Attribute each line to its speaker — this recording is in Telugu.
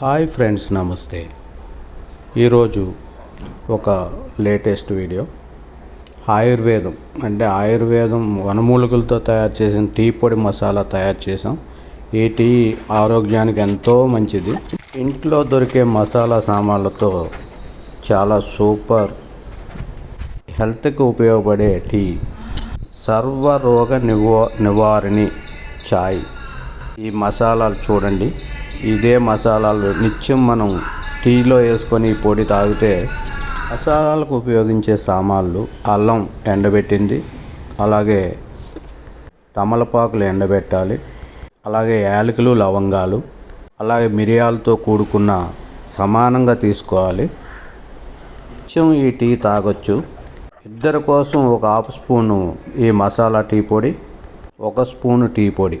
Speaker 1: హాయ్ ఫ్రెండ్స్ నమస్తే. ఈరోజు ఒక లేటెస్ట్ వీడియో. ఆయుర్వేదం అంటే ఆయుర్వేదం వనమూలికలతో తయారు చేసిన టీ పొడి మసాలా తయారు చేసాం ఈ టీ ఆరోగ్యానికి ఎంతో మంచిది. ఇంట్లో దొరికే మసాలా సామాన్లతో చాలా సూపర్ హెల్త్కి ఉపయోగపడే టీ. సర్వరోగ నివా నివారణి ఛాయ్. ఈ మసాలాలు చూడండి. ఇదే మసాలాలు నిత్యం మనం టీలో వేసుకొని పొడి తాగితే మసాలాలకు ఉపయోగించే సామాన్లు అల్లం ఎండబెట్టింది. అలాగే తమలపాకులు ఎండబెట్టాలి. అలాగే యాలకులు లవంగాలు. అలాగే మిరియాలతో కూడుకున్న సమానంగా తీసుకోవాలి. నిత్యం ఈ టీ తాగొచ్చు. ఇద్దరి కోసం ఒక హాఫ్ స్పూను ఈ మసాలా టీ పొడి ఒక స్పూను టీ పొడి.